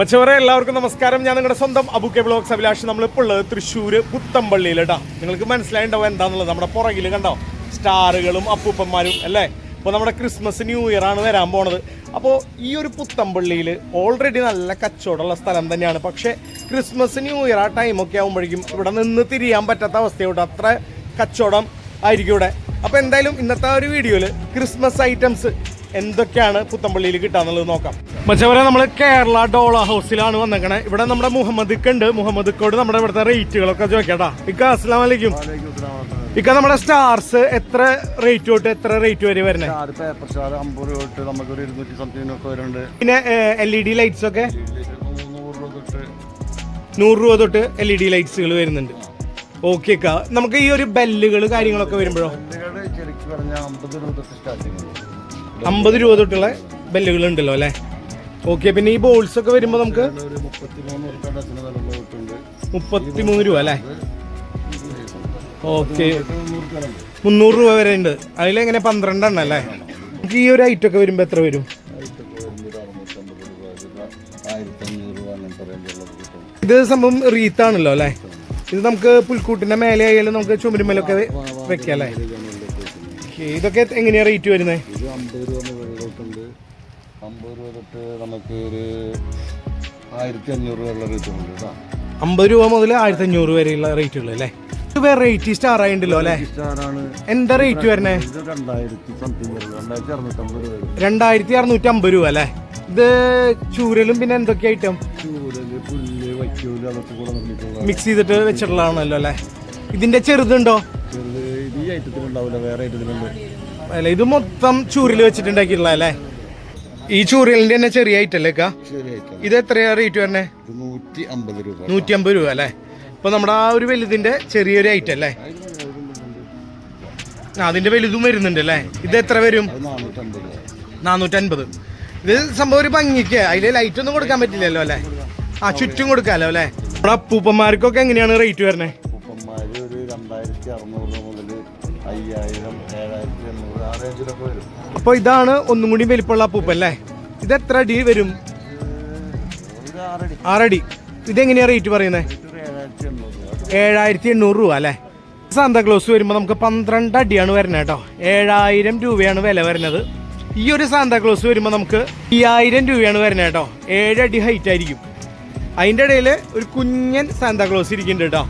മച്ചവരെ എല്ലാവർക്കും നമസ്കാരം. ഞാൻ നിങ്ങളുടെ സ്വന്തം അബുക്കെ ബ്ലോഗ്സ് അഭിലാഷ്. നമ്മളിപ്പോൾ ഉള്ളത് തൃശ്ശൂർ പുത്തമ്പള്ളിയിൽ കേട്ടോ നിങ്ങൾക്ക് മനസ്സിലായിണ്ടാവും എന്താണെന്നുള്ളത് നമ്മുടെ പുറകിൽ കണ്ടോ? സ്റ്റാറുകളും അപ്പൂപ്പന്മാരും അല്ലേ? ഇപ്പോൾ നമ്മുടെ ക്രിസ്മസ് ന്യൂ ഇയർ ആണ് വരാൻ പോണത്. അപ്പോൾ ഈ ഒരു പുത്തമ്പള്ളിയിൽ ഓൾറെഡി നല്ല കച്ചവടമുള്ള സ്ഥലം തന്നെയാണ്. പക്ഷേ ക്രിസ്മസ് ന്യൂ ഇയർ ആ ടൈമൊക്കെ ആകുമ്പോഴേക്കും ഇവിടെ നിന്ന് തിരിയാൻ പറ്റാത്ത അവസ്ഥയോട്ട് അത്ര കച്ചവടം ആയിരിക്കും ഇവിടെ. അപ്പോൾ എന്തായാലും ഇന്നത്തെ ഒരു വീഡിയോയിൽ ക്രിസ്മസ് ഐറ്റംസ് എന്തൊക്കെയാണ് പുത്തമ്പള്ളിയിൽ കിട്ടാന്നുള്ളത് നോക്കാം. മച്ചവരെ നമ്മൾ കേരള ഡോള ഹൗസിലാണ് വന്നേക്കണേ. ഇവിടെ നമ്മുടെ മുഹമ്മദ് കണ്ട് ഉണ്ട് മുഹമ്മദ് കോട് നമ്മുടെ ഇവിടുത്തെ റേറ്റുകളൊക്കെ ചോദിക്കട്ടാ. ഇക്ക അസ്സാം വലൈക്കും ഇക്ക നമ്മുടെ സ്റ്റാർസ് എത്ര റേറ്റ് തൊട്ട് എത്ര റേറ്റ് വരെ വരുന്നുണ്ട്. പിന്നെ എൽ ഇ ഡി ലൈറ്റ്സ് ഒക്കെ? നൂറ് രൂപ തൊട്ട്. എൽ ഇ ഡി ലൈറ്റ്സുകൾ വരുന്നുണ്ട്. ഓക്കെ നമുക്ക് ഈ ഒരു ബെല്ലുകൾ കാര്യങ്ങളൊക്കെ വരുമ്പോഴോ? ബെല്ലുകളുടെ ശരിക്കും പറഞ്ഞാൽ അമ്പത് രൂപ സ്റ്റാർട്ടിങ് അമ്പത് രൂപ തൊട്ടുള്ള ബെല്ലുകൾ ഉണ്ടല്ലോ അല്ലേ? ഓക്കെ പിന്നെ ഈ ബോൾസ് ഒക്കെ വരുമ്പോൾ നമുക്ക് മുപ്പത്തിമൂന്ന് രൂപ അല്ലേ? ഓക്കെ നൂറ് മുന്നൂറ് രൂപ വരെ ഉണ്ട്. അതിലെങ്ങനെ പന്ത്രണ്ടെണ്ണം അല്ലേ? നമുക്ക് ഈ ഒരു ഐറ്റം ഒക്കെ വരുമ്പോൾ എത്ര വരും? ഇത് സംഭവം റീത്താണല്ലോ അല്ലേ? ഇത് നമുക്ക് പുൽക്കൂട്ടിന്റെ മേലെ ആയാലും നമുക്ക് ചുമരുമേലൊക്കെ വെക്കാം അല്ലേ ഇതൊക്കെ എങ്ങനെയാ റേറ്റ് വരുന്നത് ഇത് അമ്പത് രൂപ മുകളിൽ തൊട്ടുണ്ട് അമ്പത് രൂപ തൊട്ട് നമുക്ക് ഒരു ആയിരത്തി അഞ്ഞൂറ് വരെയുള്ള റേറ്റ് ഉണ്ട് കേട്ടോ. അമ്പത് രൂപ മുതൽ ആയിരത്തി അഞ്ഞൂറ് വരെയുള്ള റേറ്റുകൾ അല്ലേ? ഇത് വെറൈറ്റി സ്റ്റാർ ആയിട്ടുണ്ടല്ലോ അല്ലേ? സ്റ്റാറാണ് എന്താ റേറ്റ് വരണേ ഇത് രണ്ടായിരത്തി സംതിങ് വരും രണ്ടായിരത്തി അറുന്നൂറ്റമ്പത് രൂപ വരും. രണ്ടായിരത്തി അറുന്നൂറ്റി അമ്പത് രൂപ അല്ലേ? ഇത് ചൂരലും പിന്നെ എന്തൊക്കെ ഐറ്റം ചൂരൽ പുല്ല് വൈക്കോൽ അതൊക്കെ കൂടെ നിർമ്മിച്ചുള്ള മിക്സ് ചെയ്തിട്ട് വെച്ചിട്ടുള്ളതാണല്ലോ അല്ലേ? ഇതിന്റെ ചെറുതുണ്ടോ? ഉണ്ടാവില്ല വേറെ ഐറ്റത്തിലുണ്ട് അല്ല ഇത് മൊത്തം ചൂരിൽ വെച്ചിട്ടുണ്ടാക്കിയിട്ടുള്ള അല്ലേ? ഈ ചൂരലിന്റെ തന്നെ ചെറിയ ഐറ്റം അല്ലേ കാ ഇത് എത്രയാ റേറ്റ് വരണേ? നൂറ്റി അമ്പത് രൂപ. നൂറ്റി അമ്പത് രൂപ അല്ലേ? ഇപ്പൊ നമ്മുടെ ആ ഒരു വലുതിന്റെ ചെറിയൊരു ഐറ്റം അല്ലേ? അതിന്റെ വലുതും വരുന്നുണ്ട് അല്ലേ? ഇത് എത്ര വരും? നാനൂറ്റൻപത്. ഇത് സംഭവം ഒരു ഭംഗിക്ക്. അതിൽ ലൈറ്റ് ഒന്നും കൊടുക്കാൻ പറ്റില്ലല്ലോ അല്ലേ? ആ ചുറ്റും കൊടുക്കാലോ അല്ലേ? നമ്മുടെ അപ്പൂപ്പന്മാർക്കൊക്കെ എങ്ങനെയാണ് റേറ്റ് വരുന്നത് അയ്യായിരം ഏഴായിരത്തി എണ്ണൂറ് ആ റേഞ്ചിലൊക്കെ വരും. അപ്പോൾ ഇതാണ് ഒന്നും കൂടി വലിപ്പമുള്ള പൂപ്പല്ലേ? അല്ലേ ഇത് എത്ര അടി വരും? ഒരു ആറടി. ആറടി. ഇതെങ്ങനെയാ റേറ്റ് പറയുന്നത് ഒരു ഏഴായിരത്തി എണ്ണൂറ് രൂപ. ഏഴായിരത്തി എണ്ണൂറ് രൂപ അല്ലേ? സാന്താക്ലോസ് വരുമ്പോൾ നമുക്ക് പന്ത്രണ്ട് അടിയാണ് വരുന്നത് കേട്ടോ. ഏഴായിരം രൂപയാണ് വില വരുന്നത്. ഈ ഒരു സാന്താക്ലോസ് വരുമ്പോൾ നമുക്ക് അയ്യായിരം രൂപയാണ് വരുന്നത് കേട്ടോ. ഏഴടി ഹൈറ്റ് ആയിരിക്കും. അതിന്റെ ഇടയിൽ ഒരു കുഞ്ഞൻ സാന്താക്ലോസ് ഇരിക്കുന്നുണ്ട് കേട്ടോ.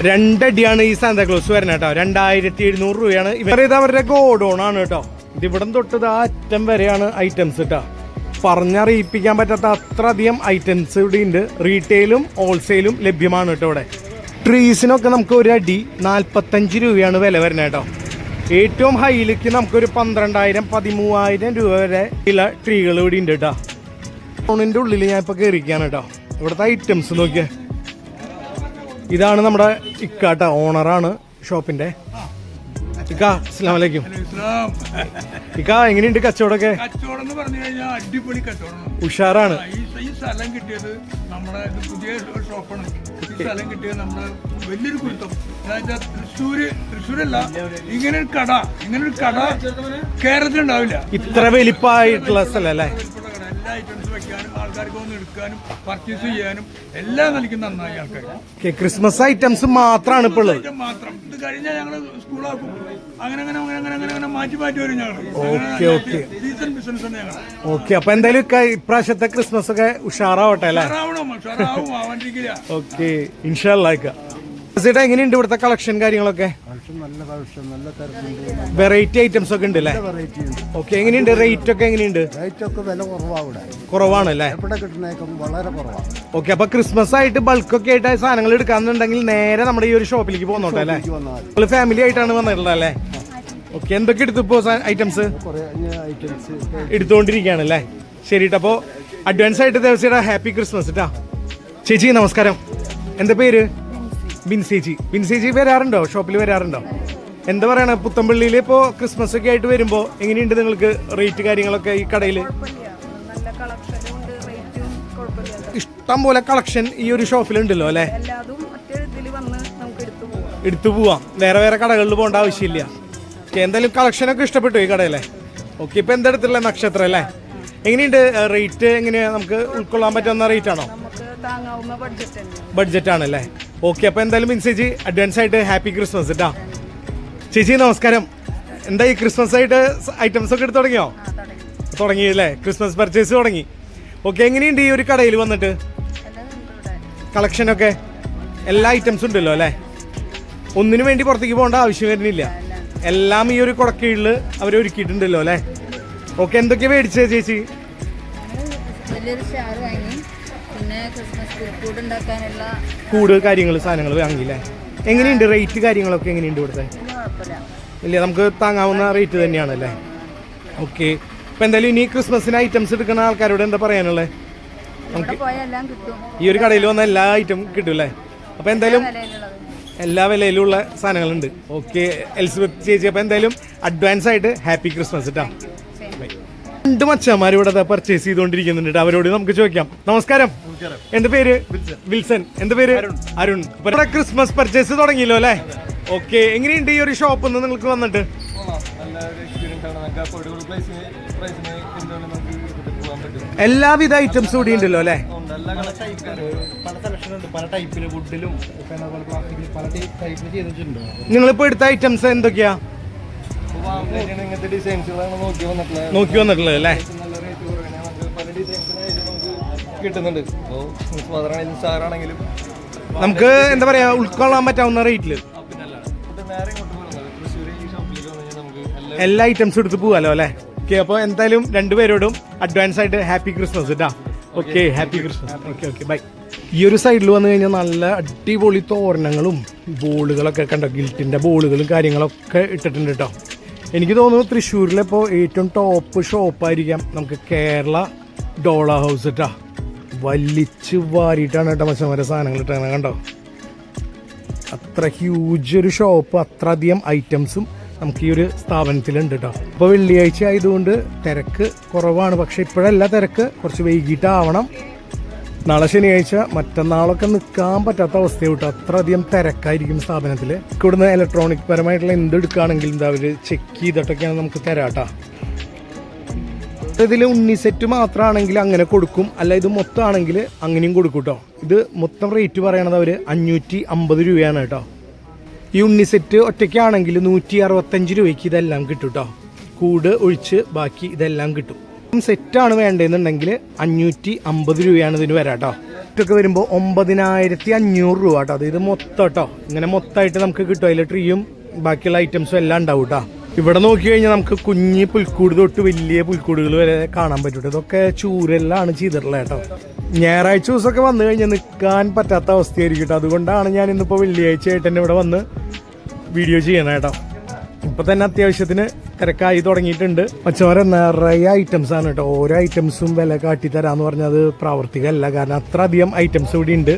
രണ്ടടിയാണ് ഈ സാന്താക്ലോസ് വരുന്നത് കേട്ടോ. രണ്ടായിരത്തി എഴുന്നൂറ് രൂപയാണ്. ഇവർ ഇത് അവരുടെ ഗോഡോൺ ആണ് കേട്ടോ. ഇതിവിടം തൊട്ട് ആ അറ്റം വരെയാണ് ഐറ്റംസ് കേട്ടോ പറഞ്ഞറിയിപ്പിക്കാൻ പറ്റാത്ത അത്രയധികം ഐറ്റംസ് ഇവിടെ ഉണ്ട്. റീറ്റെയിലും ഹോൾസെയിലും ലഭ്യമാണ് കേട്ടോ ഇവിടെ. ട്രീസിനൊക്കെ നമുക്ക് ഒരു അടി നാൽപ്പത്തഞ്ച് രൂപയാണ് വില വരുന്നത് കേട്ടോ. ഏറ്റവും ഹൈയിലേക്ക് നമുക്കൊരു പന്ത്രണ്ടായിരം പതിമൂവായിരം രൂപ വരെ ഉള്ള ട്രീകൾ ഇവിടെ ഉണ്ട് കേട്ടോ ഫോണിന്റെ ഉള്ളിൽ ഞാൻ ഇപ്പോൾ കയറിക്കാണ് കേട്ടോ ഇവിടുത്തെ ഐറ്റംസ് നോക്കിയേ. ഇതാണ് നമ്മുടെ ഇക്കാട്ട കേട്ടോ ഓണറാണ് ഷോപ്പിന്റെ. ഇക്ക അസ്ലാമലൈക്കും ഇക്ക എങ്ങനെയുണ്ട് കച്ചവടമൊക്കെ? കച്ചവടം എന്ന് പറഞ്ഞു കഴിഞ്ഞാൽ അടിപൊളി കച്ചവടം ഉഷാറാണ്. ഈ സ്ഥലം കിട്ടിയത് നമ്മുടെ പുതിയ ഷോപ്പാണ്. ഈ സ്ഥലം കിട്ടിയത് നമ്മുടെ വലിയൊരു കുരുത്തം. എന്നുവെച്ചാൽ തൃശ്ശൂര് തൃശ്ശൂരല്ല ഇങ്ങനെ ഒരു കട ഇങ്ങനെ ഒരു കട കേരളത്തിൽ ഉണ്ടാവില്ല ഇത്ര വലിപ്പായിട്ടുള്ള സ്ഥലം അല്ലേ? ഐറ്റംസ് വെക്കാനും ആൾക്കാർക്ക് ഒന്ന് എടുക്കാനും പർച്ചേസ് ചെയ്യാനും എല്ലാം നൽകുന്ന നന്നായി ആൾക്കാർ ക്രിസ്മസ് ഐറ്റംസ് മാത്രമാണ് ഇപ്പോൾ മാത്രം. ഇത് കഴിഞ്ഞാൽ ഞങ്ങൾ സ്കൂളാക്കും അങ്ങനെ അങ്ങനെ അങ്ങനെ അങ്ങനെ അങ്ങനെ അങ്ങനെ മാറ്റി മാറ്റി വരും ഞങ്ങൾ ഓക്കെ, ഓക്കെ. സീസൺ ബിസിനസ് ആണ് ഞങ്ങൾ ഓക്കെ അപ്പൊ എന്തായാലും ഇപ്രാവശ്യത്തെ ക്രിസ്മസ് ഒക്കെ ഉഷാറാവട്ടെ അല്ലേ? ഉഷാറാവണം ഉഷാറാവും ആവാണ്ടിരിക്കില്ല. ഓക്കെ ഇൻഷാല്ല ഇക്ക. ചേട്ടാ എങ്ങനെയുണ്ട് ഇവിടുത്തെ കളക്ഷൻ കാര്യങ്ങളൊക്കെ? നല്ല നല്ല വെറൈറ്റി ഐറ്റംസ് ഒക്കെ ഉണ്ട് അല്ലേ? വെറൈറ്റി ഉണ്ട്. ഓക്കെ എങ്ങനെയുണ്ട്? റേറ്റ് ഒക്കെ എങ്ങനെയുണ്ട്? റേറ്റ് ഒക്കെ വില കുറവാണ് ഇവിടെ. കുറവാണല്ലേ എവിടെ കിട്ടുന്നേക്കും വളരെ കുറവാണ് ഓക്കെ അപ്പൊ ക്രിസ്മസ് ആയിട്ട് ബൾക്ക് ഒക്കെ ആയിട്ട് സാധനങ്ങൾ എടുക്കാന്നുണ്ടെങ്കിൽ നേരെ നമ്മുടെ ഈ ഒരു ഷോപ്പിലേക്ക് പോന്നോട്ടെ അല്ലേ? വന്നാൽ നിങ്ങൾ ഫാമിലി ആയിട്ടാണ് വന്നിട്ടുള്ളത് അല്ലേ? ഓക്കെ എന്തൊക്കെ എടുത്തു ഇപ്പോ ഐറ്റംസ് കുറേ ഐറ്റംസ് എടുത്തുകൊണ്ടിരിക്കുകയാണ് അല്ലേ? ശരി. അപ്പോ അഡ്വാൻസ് ആയിട്ട് ദിവസം ഹാപ്പി ക്രിസ്മസ് ഇട്ടാ ചേച്ചി നമസ്കാരം. എന്താ പേര്? ബിൻസേച്ചി ബിൻസേജി വരാറുണ്ടോ? ഷോപ്പിൽ വരാറുണ്ടോ? എന്താ പറയണ? പുത്തമ്പള്ളിയിൽ ഇപ്പോൾ ക്രിസ്മസ് ഒക്കെ ആയിട്ട് വരുമ്പോൾ എങ്ങനെയുണ്ട് നിങ്ങൾക്ക് റേറ്റ് കാര്യങ്ങളൊക്കെ ഈ കടയിൽ ഇഷ്ടം പോലെ കളക്ഷൻ ഈ ഒരു ഷോപ്പിലുണ്ടല്ലോ അല്ലേ? എടുത്തു പോവാം. വേറെ വേറെ കടകളിൽ പോകേണ്ട ആവശ്യമില്ല. എന്തായാലും കളക്ഷനൊക്കെ ഇഷ്ടപ്പെട്ടു ഈ കടയിലെ. ഓക്കെ ഇപ്പൊ എന്താ എടുത്തിട്ടുള്ള നക്ഷത്രം അല്ലേ? എങ്ങനെയുണ്ട് റേറ്റ് എങ്ങനെയാ നമുക്ക് ഉൾക്കൊള്ളാൻ പറ്റുന്ന റേറ്റ് ആണോ? ബഡ്ജറ്റ് ആണല്ലേ? ഓക്കെ അപ്പോൾ എന്തായാലും മിൻസേജി അഡ്വാൻസ് ആയിട്ട് ഹാപ്പി ക്രിസ്മസ് കേട്ടാ ചേച്ചി നമസ്കാരം. എന്താ ഈ ക്രിസ്മസ് ആയിട്ട് ഐറ്റംസ് ഒക്കെ എടുത്ത് തുടങ്ങിയോ? തുടങ്ങി. അല്ലേ? ക്രിസ്മസ് പർച്ചേസ് തുടങ്ങി. ഓക്കെ എങ്ങനെയുണ്ട് ഈ ഒരു കടയിൽ വന്നിട്ട്? കളക്ഷനൊക്കെ എല്ലാ ഐറ്റംസും ഉണ്ടല്ലോ അല്ലേ? ഒന്നിനു വേണ്ടി പുറത്തേക്ക് പോകേണ്ട ആവശ്യം വരുന്നില്ല. എല്ലാം ഈ ഒരു കുടക്കീഴിൽ അവർ ഒരുക്കിയിട്ടുണ്ടല്ലോ അല്ലേ? ഓക്കെ എന്തൊക്കെ മേടിച്ചത് ചേച്ചി? വലിയൊരു സ്റ്റാർ വാങ്ങി. പിന്നെ ക്രിസ്മസ് പുൽക്കൂട് ഉണ്ടാക്കാനുള്ള കൂട് കാര്യങ്ങൾ സാധനങ്ങൾ വാങ്ങിയില്ലേ? എങ്ങനെയുണ്ട് റേറ്റ് കാര്യങ്ങളൊക്കെ എങ്ങനെയുണ്ട് ഇവിടുത്തെ? ഇല്ല നമുക്ക് താങ്ങാവുന്ന റേറ്റ് തന്നെയാണല്ലേ? ഓക്കെ ഇപ്പം എന്തായാലും ഇനി ക്രിസ്മസിന് ഐറ്റംസ് എടുക്കുന്ന ആൾക്കാരോട് എന്താ പറയാനുള്ളത് ഈ ഒരു കടയിൽ വന്ന എല്ലാ ഐറ്റം കിട്ടും അല്ലേ അപ്പം എന്തായാലും എല്ലാ വിലയിലുള്ള സാധനങ്ങളുണ്ട്. ഓക്കെ എലിസബത്ത് ചേച്ചി അപ്പോൾ എന്തായാലും അഡ്വാൻസ് ആയിട്ട് ഹാപ്പി ക്രിസ്മസ് കേട്ടോ രണ്ട് മച്ചാമാർ ഇവിടെ പർച്ചേസ് ചെയ്തുകൊണ്ടിരിക്കുന്നുണ്ട്. അവരോട് നമുക്ക് ചോദിക്കാം. നമസ്കാരം. എന്റെ പേര്? വിൽസൺ. എന്റെ പേര്? അരുൺ. ഇവിടെ ക്രിസ്മസ് പർച്ചേസ് തുടങ്ങിയല്ലോ അല്ലേ? ഓക്കെ എങ്ങനെയുണ്ട് ഈ ഒരു ഷോപ്പ് ഒന്ന് നിങ്ങൾക്ക് വന്നിട്ട്? എല്ലാവിധ ഐറ്റംസും കൂടി ഉണ്ടല്ലോ അല്ലേ? നിങ്ങളിപ്പോ എടുത്ത ഐറ്റംസ് എന്തൊക്കെയാ? ഇങ്ങനത്തെ ഡിസൈൻസുകളാണ് നോക്കി വന്നിട്ടുള്ളത് നോക്കി വന്നിട്ടുള്ളത് അല്ലേ? നല്ല റേറ്റ് നമുക്ക് പല ഡിസൈൻസിനായിട്ട് നമുക്ക് കിട്ടുന്നുണ്ട് അപ്പോൾ ഫാദറാണെങ്കിലും സാറാണെങ്കിലും. നമുക്ക് എന്താ പറയാ ഉൾക്കൊള്ളാൻ പറ്റാവുന്ന റേറ്റിൽ. എല്ലാ ഐറ്റംസും എടുത്ത് പോവാലോ അല്ലേ? ഓക്കെ അപ്പോൾ എന്തായാലും രണ്ടുപേരോടും അഡ്വാൻസ് ആയിട്ട് ഹാപ്പി ക്രിസ്മസ് കേട്ടാ okay happy Christmas okay okay bye ഈ ഒരു സൈഡിൽ വന്നു കഴിഞ്ഞാൽ നല്ല അടിപൊളി തോരണങ്ങളും ബോളുകളൊക്കെ കണ്ടോ? ഗിൽറ്റിന്റെ ബോളുകളും കാര്യങ്ങളൊക്കെ ഇട്ടിട്ടുണ്ട് കേട്ടോ എനിക്ക് തോന്നുന്നു തൃശ്ശൂരിലെ ഇപ്പോൾ ഏറ്റവും ടോപ്പ് ഷോപ്പായിരിക്കാം നമുക്ക് കേരള ഡോള ഹൗസ് കേട്ടാ വലിച്ച് വാരിയിട്ടാണ് കേട്ടോ മച്ചന്മാരെ സാധനങ്ങൾ ഇട്ടാണ് കണ്ടോ? അത്ര ഹ്യൂജ് ഒരു ഷോപ്പ് അത്ര അധികം ഐറ്റംസും നമുക്ക് ഈ ഒരു സ്ഥാപനത്തിലുണ്ട് കേട്ടോ ഇപ്പോൾ വെള്ളിയാഴ്ച ആയതുകൊണ്ട് തിരക്ക് കുറവാണ്. പക്ഷേ ഇപ്പോഴല്ല തിരക്ക് കുറച്ച് വൈകിട്ടാവണം. നാളെ ശനിയാഴ്ച മറ്റന്നാളൊക്കെ നിൽക്കാൻ പറ്റാത്ത അവസ്ഥയെ വിട്ടു അത്ര അധികം തിരക്കായിരിക്കും സ്ഥാപനത്തിൽ ഇവിടുന്ന് ഇലക്ട്രോണിക് പരമായിട്ടുള്ള എന്ത് എടുക്കുകയാണെങ്കിലും എന്താ അവർ ചെക്ക് ചെയ്തിട്ടൊക്കെയാണ് നമുക്ക് തരാട്ടാ. ഇതിൽ ഉണ്ണി സെറ്റ് മാത്രമാണെങ്കിൽ അങ്ങനെ കൊടുക്കും. അല്ല ഇത് മൊത്തമാണെങ്കിൽ അങ്ങനെയും കൊടുക്കും കേട്ടോ ഇത് മൊത്തം റേറ്റ് പറയണത് അവർ അഞ്ഞൂറ്റി അമ്പത് രൂപയാണ് കേട്ടോ. ഈ ഉണ്ണി സെറ്റ് ഒറ്റയ്ക്കാണെങ്കിൽ നൂറ്റി അറുപത്തഞ്ച് രൂപയ്ക്ക് ഇതെല്ലാം കിട്ടും കേട്ടോ. കൂട് ഒഴിച്ച് ബാക്കി ഇതെല്ലാം കിട്ടും. സെറ്റാണ് വേണ്ടതെന്നുണ്ടെങ്കിൽ അഞ്ഞൂറ്റി അമ്പത് രൂപയാണ് ഇതിന് വരാം കേട്ടോ ഇതൊക്കെ വരുമ്പോൾ ഒമ്പതിനായിരത്തി അഞ്ഞൂറ് രൂപ കേട്ടോ അതായത് മൊത്തം കേട്ടോ ഇങ്ങനെ മൊത്തമായിട്ട് നമുക്ക് കിട്ടും. അതിൽ ട്രീയും ബാക്കിയുള്ള ഐറ്റംസും എല്ലാം ഉണ്ടാവും കേട്ടോ ഇവിടെ നോക്കി കഴിഞ്ഞാൽ നമുക്ക് കുഞ്ഞ് പുൽക്കൂട് തൊട്ട് വലിയ പുൽക്കൂടുകൾ വരെ കാണാൻ പറ്റും ഇതൊക്കെ ചൂരെല്ലാണ് ചെയ്തിട്ടുള്ളത് കേട്ടോ ഞായറാഴ്ച ദിവസമൊക്കെ വന്നു കഴിഞ്ഞാൽ നിൽക്കാൻ പറ്റാത്ത അവസ്ഥയായിരിക്കും കേട്ടോ അതുകൊണ്ടാണ് ഞാൻ ഇന്നിപ്പോൾ വെള്ളിയാഴ്ച ആയിട്ട് തന്നെ ഇവിടെ വന്ന് വീഡിയോ ചെയ്യണം കേട്ടോ ഇപ്പം തന്നെ അത്യാവശ്യത്തിന് തിരക്കായി തുടങ്ങിയിട്ടുണ്ട്. മച്ചോര നിറയെ ഐറ്റംസ് ആണ് കേട്ടോ. ഓരോ ഐറ്റംസും വില കാട്ടി തരാന്ന് പറഞ്ഞത് അത് പ്രാവർത്തികമല്ല. കാരണം അത്ര അധികം ഐറ്റംസ് ഇവിടെ ഉണ്ട്.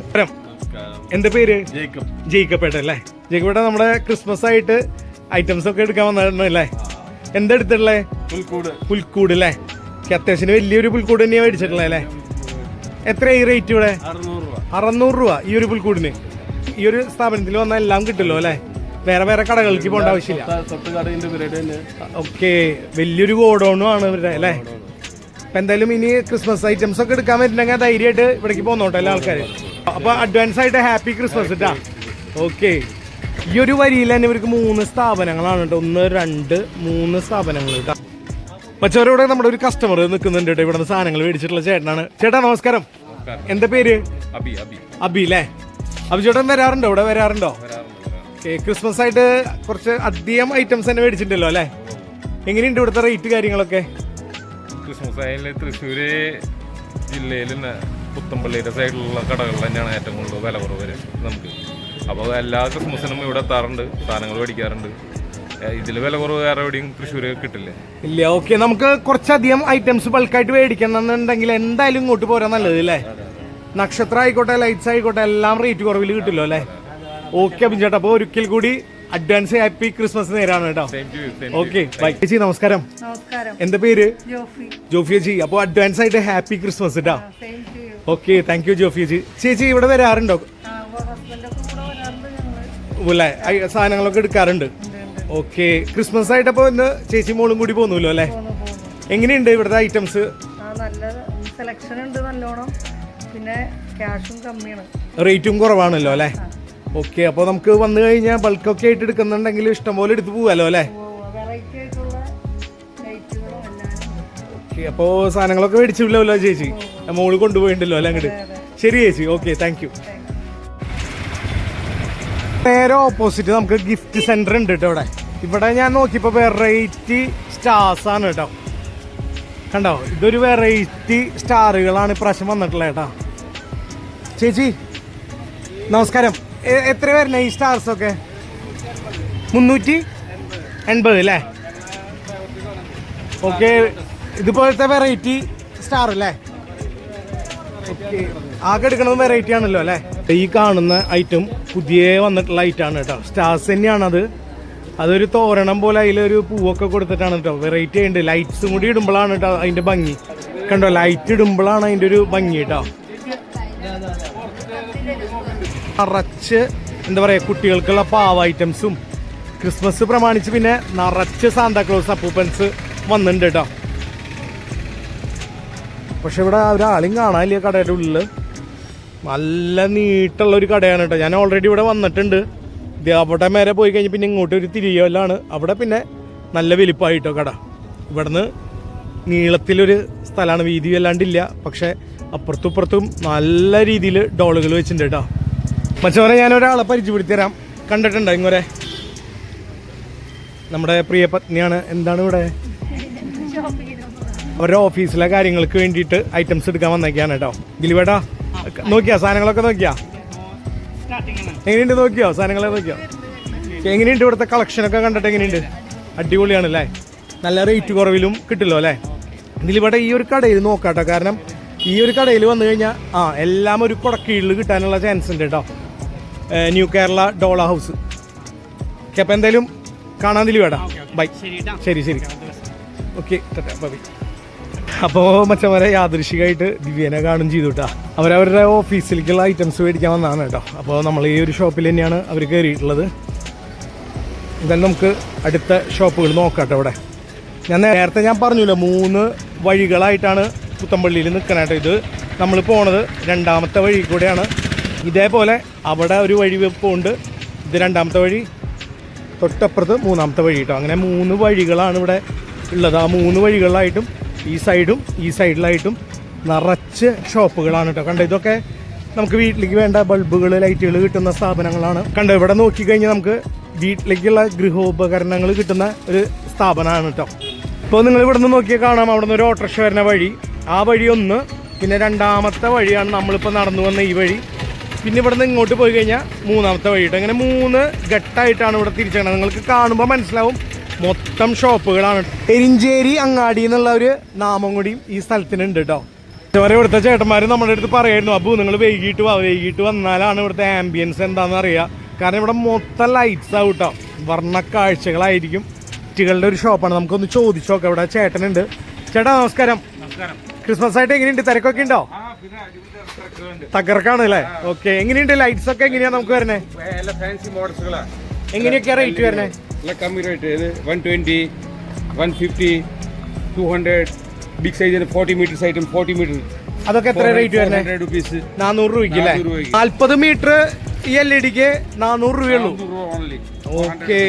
എന്റെ പേര്? ജയിക്കപ്പേട്ട അല്ലേ? ജയിക്കപ്പെട്ട നമ്മുടെ ക്രിസ്മസ് ആയിട്ട് ഐറ്റംസ് ഒക്കെ എടുക്കാൻ വന്നിട്ടുണ്ടല്ലേ എന്താ എടുത്തിട്ടുള്ളേ പുൽക്കൂട്. പുൽക്കൂട് അല്ലേ? അത്യാവശ്യം വലിയൊരു പുൽക്കൂട് തന്നെയാണ് മേടിച്ചിട്ടുള്ളത് അല്ലേ? എത്രയായി റേറ്റ് ഇവിടെ? അറുന്നൂറ് രൂപ. ഈ ഒരു പുൽക്കൂടിന്. ഈ ഒരു സ്ഥാപനത്തിൽ വന്നാൽ എല്ലാം കിട്ടുമല്ലോ അല്ലേ? വേറെ വേറെ കടകളിലേക്ക് പോകേണ്ട ആവശ്യമില്ല. ഓക്കെ വലിയൊരു ഗോഡൗണും ആണ് ഇവരുടെ അല്ലേ? അപ്പൊ എന്തായാലും ഇനി ക്രിസ്മസ് ഐറ്റംസ് ഒക്കെ എടുക്കാൻ പറ്റില്ലെങ്കിൽ ധൈര്യമായിട്ട് ഇവിടേക്ക് പോന്നോട്ടെ എല്ലാ ആൾക്കാർ അപ്പൊ അഡ്വാൻസ് ആയിട്ട് ഹാപ്പി ക്രിസ്മസ് കേട്ടാ ഓക്കെ ഈ ഒരു വരിയിൽ തന്നെ ഇവർക്ക് മൂന്ന് സ്ഥാപനങ്ങളാണ് കേട്ടോ. ഒന്ന് രണ്ട് മൂന്ന് സ്ഥാപനങ്ങൾ കേട്ടോ മറ്റവരോടെ നമ്മുടെ ഒരു കസ്റ്റമർ നിൽക്കുന്നുണ്ട് കേട്ടോ ഇവിടെ സാധനങ്ങൾ മേടിച്ചിട്ടുള്ള ചേട്ടനാണ്. ചേട്ടാ നമസ്കാരം. എന്താ പേര്? അബി അബി. അബി അല്ലേ? അബി ചേട്ടൻ വരാറുണ്ടോ? ഇവിടെ വരാറുണ്ടോ. ക്രിസ്മസ് ആയിട്ട് കുറച്ച് അധികം ഐറ്റംസ് തന്നെ മേടിച്ചിട്ടുണ്ടല്ലോ അല്ലേ? എങ്ങനെയുണ്ട് ഇവിടുത്തെ റേറ്റ് കാര്യങ്ങളൊക്കെ? ക്രിസ്മസ് ആയാലും തൃശ്ശൂര് ജില്ലയിൽ തന്നെ പുത്തമ്പള്ളിയുടെ സൈഡിലുള്ള കടകളിൽ തന്നെയാണ് ഏറ്റവും കൂടുതൽ വില കുറവ് നമുക്ക്. അപ്പോൾ എല്ലാ ക്രിസ്മസിനും ഇവിടെ എത്താറുണ്ട് സാധനങ്ങൾ മേടിക്കാറുണ്ട്. ഇതിൽ വില കുറവ് വേറെ എവിടെയും തൃശ്ശൂർ കിട്ടില്ല. ഇല്ല ഓക്കെ നമുക്ക് കുറച്ചധികം ഐറ്റംസ് ബൾക്കായിട്ട് മേടിക്കണം എന്നുണ്ടെങ്കിൽ എന്തായാലും ഇങ്ങോട്ട് പോരാൻ നല്ലത് അല്ലേ? നക്ഷത്രം ആയിക്കോട്ടെ ലൈറ്റ്സ് ആയിക്കോട്ടെ എല്ലാം റേറ്റ് കുറവിൽ കിട്ടില്ലോ അല്ലേ? ഓക്കെ അബിൻ ചേട്ടാ അപ്പൊ ഒരിക്കൽ കൂടി അഡ്വാൻസ് ഹാപ്പി ക്രിസ്മസ് നേരാണ് കേട്ടോ. ഓക്കെ ബൈ ചേച്ചി നമസ്കാരം. നമസ്കാരം. എന്താ പേര്? ജോഫി. ജോഫിയ ജി അപ്പോൾ അഡ്വാൻസ് ആയിട്ട് ഹാപ്പി ക്രിസ്മസ് കേട്ടോ same to you okay thank you Jofiya ചേച്ചി. ചേച്ചി ഇവിടെ വരാറുണ്ടോ? അല്ലേ സാധനങ്ങളൊക്കെ എടുക്കാറുണ്ട്. ഓക്കെ ക്രിസ്മസ് ആയിട്ട് അപ്പൊ ഇന്ന് ചേച്ചി മോളും കൂടി പോന്നുല്ലോ അല്ലേ? എങ്ങനെയുണ്ട് ഇവിടുത്തെ ഐറ്റംസ് ആ നല്ല സെലക്ഷൻ ഉണ്ട് നല്ലോണം. പിന്നെ ക്യാഷും കമ്മിയാണ്. റേറ്റും കുറവാണല്ലോ അല്ലേ? ഓക്കെ അപ്പോൾ നമുക്ക് വന്നു കഴിഞ്ഞാൽ ബൾക്ക് ബൾക്കൊക്കെ ആയിട്ട് എടുക്കുന്നുണ്ടെങ്കിൽ ഇഷ്ടംപോലെ എടുത്ത് പോവാലോ അല്ലേ? ഓക്കെ അപ്പോൾ സാധനങ്ങളൊക്കെ മേടിച്ചില്ലല്ലോ ചേച്ചി? മോൾ കൊണ്ടുപോയിണ്ടല്ലോ അല്ലേ അങ്ങോട്ട് ശരി ചേച്ചി ഓക്കെ താങ്ക് യു നേരെ ഓപ്പോസിറ്റ് നമുക്ക് ഗിഫ്റ്റ് സെന്റർ ഉണ്ട് കേട്ടോ ഇവിടെ ഇവിടെ ഞാൻ നോക്കിയപ്പോൾ വെറൈറ്റി സ്റ്റാർസ് ആണ് കേട്ടോ. കണ്ടോ? ഇതൊരു വെറൈറ്റി സ്റ്റാറുകളാണ് ഇപ്രാവശ്യം വന്നിട്ടുള്ളത് കേട്ടോ. ചേച്ചി നമസ്കാരം. എത്ര വരണേ ഈ സ്റ്റാർസ് ഒക്കെ? മുന്നൂറ്റി എൺപത് അല്ലേ ഓക്കെ ഇതുപോലത്തെ വെറൈറ്റി സ്റ്റാർ അല്ലേ ആകെ എടുക്കണത് വെറൈറ്റി ആണല്ലോ അല്ലേ ഈ കാണുന്ന ഐറ്റം പുതിയ വന്നിട്ടുള്ള ഐറ്റം ആണ് കേട്ടോ സ്റ്റാർസ് തന്നെയാണത് അതൊരു തോരണം പോലെ അതിലൊരു പൂവൊക്കെ കൊടുത്തിട്ടാണ് കേട്ടോ വെറൈറ്റി ഉണ്ട് ലൈറ്റ്സും കൂടി ഇടുമ്പോഴാണ് കേട്ടോ അതിന്റെ ഭംഗി. കണ്ടോ ലൈറ്റ് ഇടുമ്പോഴാണ് അതിന്റെ ഒരു ഭംഗി കേട്ടോ നിറച്ച് എന്താ പറയുക കുട്ടികൾക്കുള്ള പാവ ഐറ്റംസും ക്രിസ്മസ് പ്രമാണിച്ച് പിന്നെ നിറച്ച് സാന്താക്ലോസ് അപ്പൂപ്പൻസ് വന്നിട്ടുണ്ട് കേട്ടോ പക്ഷെ ഇവിടെ ഒരാളും കാണാനില്ല കടയുടെ ഉള്ളിൽ നല്ല നീട്ടുള്ള ഒരു കടയാണ് കേട്ടോ ഞാൻ ഓൾറെഡി ഇവിടെ വന്നിട്ടുണ്ട്. ഇത് അവിടെ മേലെ പോയി കഴിഞ്ഞ് പിന്നെ ഇങ്ങോട്ട് ഒരു തിരിയലാണ് അവിടെ പിന്നെ നല്ല വലിപ്പമായിട്ടോ കട. ഇവിടുന്ന് നീളത്തിലൊരു സ്ഥലമാണ് വീതി അല്ലാണ്ടില്ല പക്ഷെ അപ്പുറത്തും ഇപ്പുറത്തും നല്ല രീതിയിൽ ഡോളുകൾ വെച്ചിട്ടുണ്ട് കേട്ടോ മച്ചവരെ ഞാൻ ഒരാളെ പരിചയപ്പെടുത്തി തരാം കണ്ടിട്ടുണ്ടോ ഇങ്ങോരെ? നമ്മുടെ പ്രിയ പത്നിയാണ്. എന്താണ് ഇവിടെ? അവരുടെ ഓഫീസിലെ കാര്യങ്ങൾക്ക് വേണ്ടിയിട്ട് ഐറ്റംസ് എടുക്കാൻ വന്നേക്കാണ് കേട്ടോ. ഗിലിവേട്ടാ നോക്കിയാ? സാധനങ്ങളൊക്കെ നോക്കിയാ? എങ്ങനെയുണ്ട് നോക്കിയോ? സാധനങ്ങളെ നോക്കിയോ? എങ്ങനെയുണ്ട് ഇവിടുത്തെ കളക്ഷനൊക്കെ കണ്ടിട്ട് എങ്ങനെയുണ്ട്? അടിപൊളിയാണ് അല്ലേ? നല്ല റേറ്റ് കുറവിലും കിട്ടില്ലോ അല്ലേ? ഇതിലിവിടെ ഈ ഒരു കടയിൽ നോക്കാട്ടോ. കാരണം ഈ ഒരു കടയിൽ വന്നു കഴിഞ്ഞാൽ ആ എല്ലാം ഒരു കുടക്കീഴിൽ കിട്ടാനുള്ള ചാൻസ് ഉണ്ട് കേട്ടോ. New Kerala doll house. Okay അപ്പോൾ എന്തായാലും കാണാൻ ദിലി ബൈ. ശരി ശരി ഓക്കെ ബൈ. അപ്പോൾ മച്ചന്മാരെ യാദൃശികമായിട്ട് ദിവ്യനെ കാണും ചെയ്തു കേട്ടോ അവരവരുടെ ഓഫീസിലേക്കുള്ള ഐറ്റംസ് മേടിക്കാൻ വന്നതാണ് കേട്ടോ അപ്പോൾ നമ്മൾ ഈ ഒരു ഷോപ്പിൽ തന്നെയാണ് അവർ കയറിയിട്ടുള്ളത്. എന്തായാലും നമുക്ക് അടുത്ത ഷോപ്പുകൾ നോക്കാം കേട്ടോ ഇവിടെ ഞാൻ നേരത്തെ ഞാൻ പറഞ്ഞില്ല മൂന്ന് വഴികളായിട്ടാണ് പുത്തമ്പള്ളിയിൽ നിൽക്കാനായിട്ട് ഇത്. നമ്മൾ പോണത് രണ്ടാമത്തെ വഴി കൂടെയാണ്. ഇതേപോലെ അവിടെ ഒരു വഴിവെപ്പുണ്ട്. ഇത് രണ്ടാമത്തെ വഴി. തൊട്ടപ്പുറത്ത് മൂന്നാമത്തെ വഴി കേട്ടോ അങ്ങനെ മൂന്ന് വഴികളാണ് ഇവിടെ ഉള്ളത്. ആ മൂന്ന് വഴികളിലായിട്ടും ഈ സൈഡും ഈ സൈഡിലായിട്ടും നിറച്ച് ഷോപ്പുകളാണ് കേട്ടോ കണ്ടോ ഇതൊക്കെ നമുക്ക് വീട്ടിലേക്ക് വേണ്ട ബൾബുകൾ ലൈറ്റുകൾ കിട്ടുന്ന സ്ഥാപനങ്ങളാണ്. കണ്ടോ ഇവിടെ നോക്കിക്കഴിഞ്ഞാൽ നമുക്ക് വീട്ടിലേക്കുള്ള ഗൃഹോപകരണങ്ങൾ കിട്ടുന്ന ഒരു സ്ഥാപനമാണ് കേട്ടോ ഇപ്പോൾ നിങ്ങൾ ഇവിടെ നിന്ന് നോക്കിയാൽ കാണാം അവിടെ നിന്ന് ഒരു ഓട്ടോറിക്ഷ വരുന്ന വഴി. ആ വഴി ഒന്ന് പിന്നെ രണ്ടാമത്തെ വഴിയാണ് നമ്മളിപ്പോൾ നടന്നു വന്ന ഈ വഴി. പിന്നെ ഇവിടെ നിന്ന് ഇങ്ങോട്ട് പോയി കഴിഞ്ഞാൽ മൂന്നാമത്തെ വഴിയിട്ട് അങ്ങനെ മൂന്ന് ഘട്ടമായിട്ടാണ് ഇവിടെ തിരിച്ചത് നിങ്ങൾക്ക് കാണുമ്പോൾ മനസ്സിലാവും. മൊത്തം ഷോപ്പുകളാണ്. എരിഞ്ചേരി അങ്ങാടി എന്നുള്ള ഒരു നാമം കൂടിയും ഈ സ്ഥലത്തിനുണ്ട് കേട്ടോ ഇതുവരെ ഇവിടുത്തെ ചേട്ടന്മാർ നമ്മുടെ അടുത്ത് പറയായിരുന്നു അബു നിങ്ങൾ വൈകിട്ട് വാ. വൈകിട്ട് വന്നാലാണ് ഇവിടുത്തെ ആംബിയൻസ് എന്താണെന്ന് അറിയുക കാരണം ഇവിടെ മൊത്തം ലൈറ്റ്സ് ആവും കേട്ടോ വർണ കാഴ്ചകളായിരിക്കും കുട്ടികളുടെ ഒരു ഷോപ്പാണ് നമുക്കൊന്ന് ചോദിച്ചു നോക്കാം. ഇവിടെ ചേട്ടനുണ്ട്. ചേട്ടാ നമസ്കാരം. ക്രിസ്മസ് ആയിട്ട് എങ്ങനെയുണ്ട്? തിരക്കൊക്കെ ഉണ്ടോ? തകർക്കാണല്ലേ? ഓക്കെ എങ്ങനെയുണ്ട് ലൈറ്റ്സ് ഒക്കെ? എങ്ങനെയാ നമുക്ക് വരണേ ഫാൻസി മോഡൽസുകളാണ് എങ്ങനെയൊക്കെ റേറ്റ് വരണേ നല്ല കമ്മി rate one twenty one fifty two hundred big size forty metres forty metre അതൊക്കെ എത്ര റേറ്റ് വരുന്നത് റുപ്പീസ് നാനൂറ് രൂപയ്ക്ക് അല്ലേ? നാൽപ്പത് മീറ്റർ ഈ എൽ ഇടിക്ക് നാനൂറ് രൂപയുള്ളൂ ഓക്കെ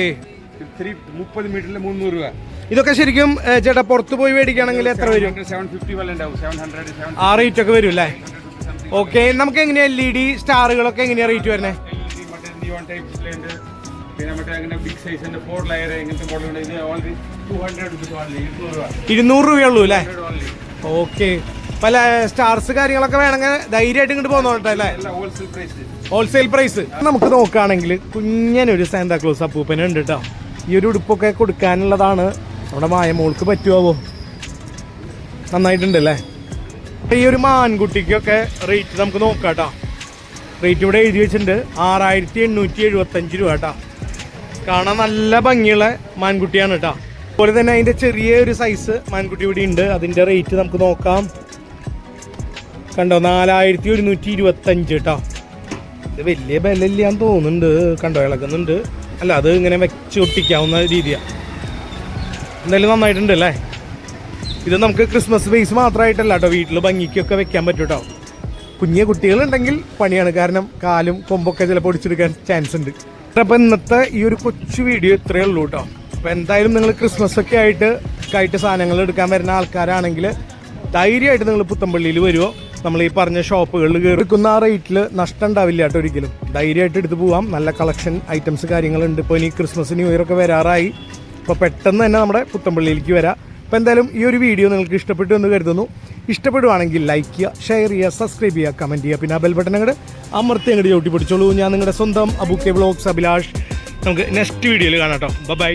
മുപ്പത് മീറ്ററിൽ മുന്നൂറ് രൂപ. ഇതൊക്കെ ശരിക്കും ചേട്ടാ പുറത്ത് പോയി മേടിക്കുകയാണെങ്കിൽ എത്ര വരും? ആ റേറ്റ് ഒക്കെ വരും അല്ലേ? ഓക്കെ നമുക്ക് എങ്ങനെയാ എൽ ഇ ഡി സ്റ്റാറുകളൊക്കെ എങ്ങനെയാ റേറ്റ് വരുന്നത് ഇരുന്നൂറ് രൂപയുള്ളൂ അല്ലേ? ഓക്കെ. പല സ്റ്റാർസ് കാര്യങ്ങളൊക്കെ വേണമെങ്കിൽ ധൈര്യമായിട്ട് ഇങ്ങോട്ട് പോകുന്നോട്ടെ അല്ലേ? ഹോൾസെയിൽ പ്രൈസ് നമുക്ക് നോക്കുകയാണെങ്കിൽ കുഞ്ഞനൊരു സാന്താക്ലോസ് അപ്പൂപ്പന ഉണ്ട് കേട്ടോ ഈ ഒരു ഉടുപ്പൊക്കെ കൊടുക്കാനുള്ളതാണ് നമ്മുടെ മായ മോൾക്ക് പറ്റുമോ നന്നായിട്ടുണ്ടല്ലേ? ഈ ഒരു മാൻകുട്ടിക്കൊക്കെ റേറ്റ് നമുക്ക് നോക്കാം കേട്ടോ റേറ്റ് ഇവിടെ എഴുതി വെച്ചിട്ടുണ്ട്. ആറായിരത്തി എണ്ണൂറ്റി എഴുപത്തഞ്ച് രൂപ കേട്ടോ. കാണാൻ നല്ല ഭംഗിയുള്ള മാൻകുട്ടിയാണ് കേട്ടോ. അതുപോലെ തന്നെ അതിന്റെ ചെറിയ ഒരു സൈസ് മാൻകുട്ടി ഇവിടെ ഉണ്ട്. അതിന്റെ റേറ്റ് നമുക്ക് നോക്കാം. കണ്ടോ നാലായിരത്തി ഒരുന്നൂറ്റി ഇരുപത്തഞ്ച് കേട്ടോ. ഇത് വലിയ ബലമില്ലാന്ന് തോന്നുന്നുണ്ട്. കണ്ടോ ഇളകുന്നുണ്ട്. അല്ല അത് ഇങ്ങനെ വെച്ച് ഒട്ടിക്കാവുന്ന രീതിയാണ് എന്തായാലും നന്നായിട്ടുണ്ട് അല്ലേ? ഇത് നമുക്ക് ക്രിസ്മസ് ബേസ് മാത്രമായിട്ടല്ല കേട്ടോ വീട്ടിൽ ഭംഗിക്കൊക്കെ വെക്കാൻ പറ്റും കേട്ടോ കുഞ്ഞു കുട്ടികളുണ്ടെങ്കിൽ പണിയാണ്. കാരണം കാലും കൊമ്പൊക്കെ ചിലപ്പോൾ ഒടിച്ചെടുക്കാൻ ചാൻസ് ഉണ്ട്. അപ്പോൾ ഇന്നത്തെ ഈ ഒരു കൊച്ചു വീഡിയോ ഇത്രയേ ഉള്ളൂ കേട്ടോ അപ്പോൾ എന്തായാലും നിങ്ങൾ ക്രിസ്മസ് ഒക്കെ ആയിട്ട് ആയിട്ട് സാധനങ്ങൾ എടുക്കാൻ വരുന്ന ആൾക്കാരാണെങ്കിൽ ധൈര്യമായിട്ട് നിങ്ങൾ പുത്തമ്പള്ളിയിൽ വരുമോ നമ്മൾ ഈ പറഞ്ഞ ഷോപ്പുകളിൽ കയറിക്കുന്ന ആ റേറ്റിൽ നഷ്ടം ഉണ്ടാവില്ല കേട്ടോ ഒരിക്കലും. ധൈര്യമായിട്ട് എടുത്ത് പോവാം. നല്ല കളക്ഷൻ ഐറ്റംസ് കാര്യങ്ങളുണ്ട്. ഇപ്പോൾ ഇനി ക്രിസ്മസ് ന്യൂ ഇയർ ഒക്കെ വരാറായി. അപ്പോൾ പെട്ടെന്ന് തന്നെ നമ്മുടെ പുത്തമ്പള്ളിയിലേക്ക് വരാം. അപ്പോൾ എന്തായാലും ഈ ഒരു വീഡിയോ നിങ്ങൾക്ക് ഇഷ്ടപ്പെട്ടു എന്ന് കരുതുന്നു. ഇഷ്ടപ്പെടുവാണെങ്കിൽ ലൈക്ക് ചെയ്യുക ഷെയർ ചെയ്യുക സബ്സ്ക്രൈബ് ചെയ്യുക കമന്റ് ചെയ്യുക. പിന്നെ ആ ബെൽ ബട്ടൺ അങ്ങോട്ട് അമർത്തി അങ്ങോട്ട് ചവിട്ടി പിടിച്ചോളൂ ഞാൻ നിങ്ങളുടെ സ്വന്തം അബുക്കെ ബ്ലോഗ്സ് അഭിലാഷ് നമുക്ക് നെക്സ്റ്റ് വീഡിയോയിൽ കാണാം കേട്ടോ ബൈ